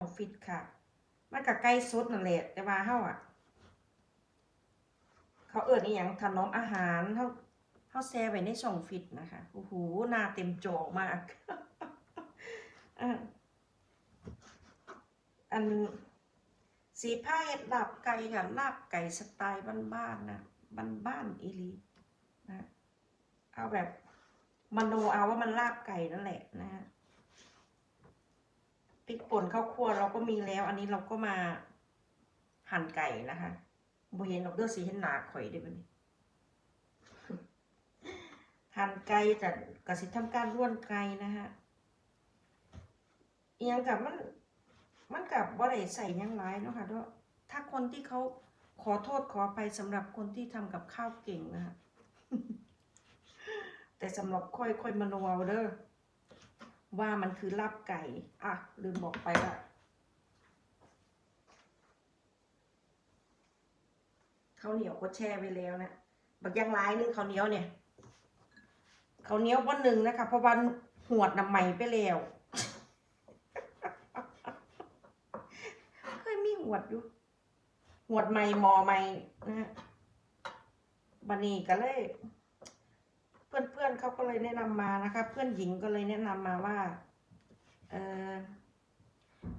ออฟฟิศค่ะ มันก็ใกล้สุดนั่นแหละแต่ว่าเฮาอะ เขาเอิ้นอีหยังถนอมอาหารเฮาเฮาแซ่ไว้ในช่องฟิตนะคะโอ้โหหน้าเต็มจอมากอันสีผ้าเห็ดลาบไก่ค่ะลาบไก่สไตล์บ้านๆนะบ้านๆอีลีนะเอาแบบมโนเอาว่ามันลาบไก่นั่นแหละนะฮะ ริกป่นข้าวคั่วเราก็มีแล้ว อันนี้เราก็มาหั่นไก่นะคะบเห็นดอกเด้อสีเห็นหนาข่อยเด้อบัดนี้หั่นไก่แต่กระสิทำการร่วนไก่นะฮะอียังกับมันมันกับบ่ได้ใส่ยังหลายเนาะค่ะเนาะถ้าคนที่เขาขอโทษขอไปสำหรับคนที่ทำกับข้าวเก่งนะฮะแต่สำหรับค่อยค่อยมโนเอาเด้อ ว่ามันคือลาบไก่ อะ ลืมบอกไปว่าข้าวเหนียวก็แช่ไว้แล้วนะบักยังร้ายนึงข้าวเหนียวเนี่ยข้าวเหนียววันหนึ่งนะคะเพราะวันหวดน้ำใหม่ไปแล้วเคยมีหวดอยู่หวดใหม่มอใหม่นะบันนี้ก็เล่ อนเขาก็เลยแนะนำมานะคะ เพื่อนหญิงก็เลยแนะนำมาว่าเออ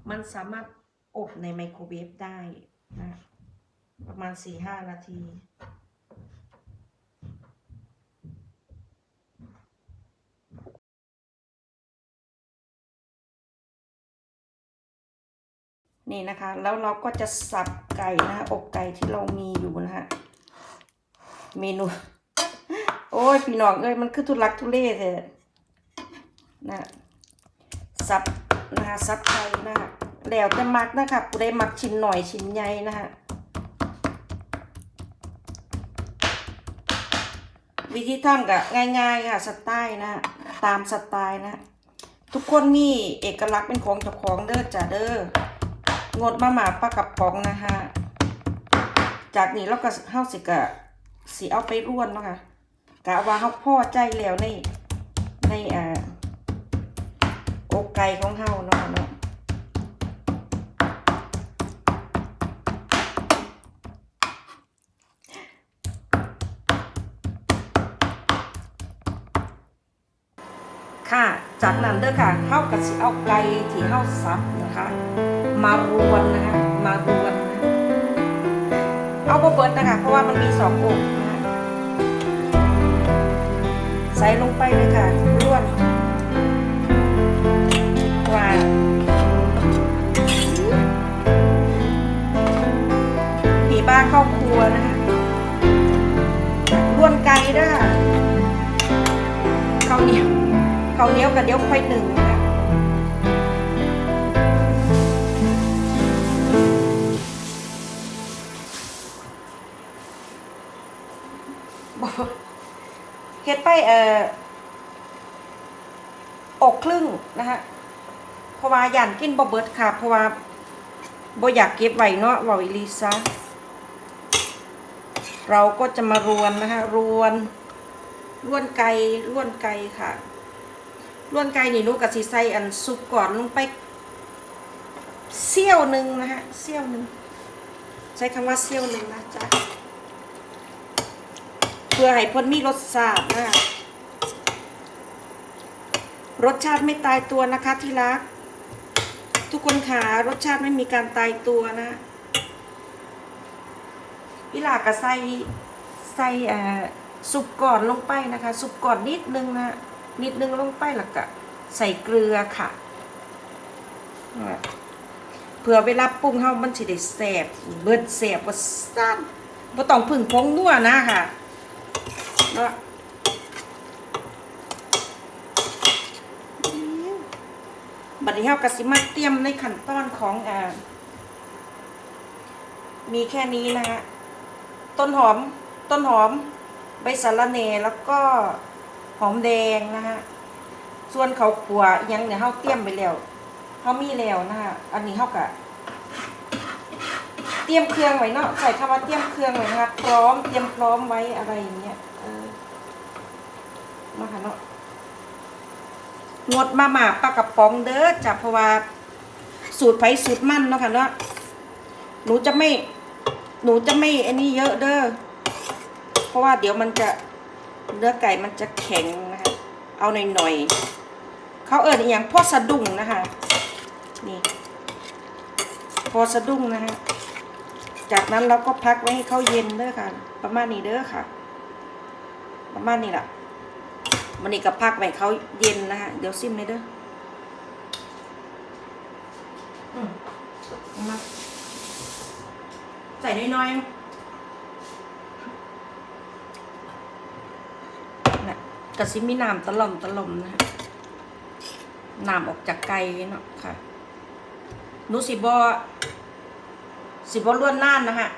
มันสามารถอบในไมโครเวฟได้นะประมาณสี่ห้านาทีนี่นะคะ แล้วเราก็จะสับไก่นะคะอบไก่ที่เรามีอยู่นะฮะเมนู อ้ยพี่น้องเอ้ยมันคือทุลักทุเลเถอะนะสับนะคะสับไก่นะคะแล้วจะมักนะคะกูได้มักชิ้นหน่อยชิ้นใหญ่นะคะวิธีทำก็ง่ายๆค่ะสไตล์นะตามสไตล์นะทุกคนมีเอกลักษณ์เป็นของเจ้าของเด้อจ้ะเด้องดมาหมาปลากระป๋องนะคะจากนี้เราก็เฮาสิกะสิเอาไปร่วนเนาะค่ะ กะว่าเฮาพ่อใจแล้วในในอ่าอกไก่ของเฮาเนาะคะเนาะค่ะ จากนั้นเด้อค่ะเฮาก็สิเอาไก่ที่เฮาสับนะคะ มารวนนะคะ มารวนนะเอาเบิดนะคะ เพราะว่ามันมีสององ ใส่ลงไปเลยค่ะร่วนว่าผีบ้าเข้าครัวนะคะร่วนไก่ด้วยข้าวเหนียวข้าวเหนียวกับเดี๋ยวค่อยหนึ่ง เฮ็ดไปเอ่ออกครึ่งนะฮะเพราะว่าย่านกินบ่เบิดค่ะ เพราะว่าบ่อยากเก็บไว้เนาะวาอีหลีซะเราก็จะมารวนนะคะรวนรวนไก่รวนไก่ค่ะรวนไก่นี่นูก็สิใส่อันซุปก่อนลงไปเสี้ยวหนึ่งนะฮะเสี้ยวหนึ่งใช้คำว่าเสี้ยวหนึ่งนะจ๊ะ เพื่อให้พ้นมีรสชาตินะรสชาติไม่ตายตัวนะคะที่รัก ทุกคนขารสชาติไม่มีการตายตัวนะอีหลากะใส่ใส่สุปก่อนลงไปนะคะ สุปก่อนนิดนึงนะนิดนึงลงไปแล้วก็ใส่เกลือค่ะเผื่อเวลาปรุงเฮามันสิได้แซ่บเบิดแซ่บบ่ซั่นบ่ต้องพึ่งผงนัวนะค่ะ เนาะบัดนี้เฮากสิมาเตรียมในขั้นตอนของอ่ามีแค่นี้นะฮะ ต้นหอม ต้นหอม ใบสะระเนแล้วก็หอมแดงนะฮะ ส่วนเขาขัวยังเนี่ยเฮาเตรียมไปแล้วเฮามีแล้วนะฮะ อันนี้เฮาก็เต รียมเครื่องไว้เนาะใส่คำว่าเตรียมเครื่องไว้นะคะพร้อมเตรียมพร้อมไว้อะไรอย่างเงี้ยเออเนาะค่ะเนาะงดมาหมาปลากระป๋องเด้อจ้ะเพราะว่าสูตรไผ่สูตรมั่นเนาะค่ะเนาะหนูจะไม่ หนูจะไม่อันนี้เยอะเด้อเพราะว่าเดี๋ยวมันจะเนื้อไก่มันจะแข็งนะคะ เอาหน่อยๆเขาเอิญอย่างพ่อสะดุ้งนะคะ นี่ พอสะดุ้งนะคะ จากนั้นเราก็พักไว้ให้เขาเย็นเด้อค่ะ ประมาณนี้เด้อค่ะ ประมาณนี้แหละมันนี่ก็พักไว้เขาเย็นนะคะเดี๋ยวซิมเลยเด้ออืมเอามาใส่น้อยๆนะกระซิมีน้ำตะล่อมตะล่อมนะฮะน้ำออกจากไก่เนาะค่ะหนูสิบอ สิบอล้วนน่านนะฮะ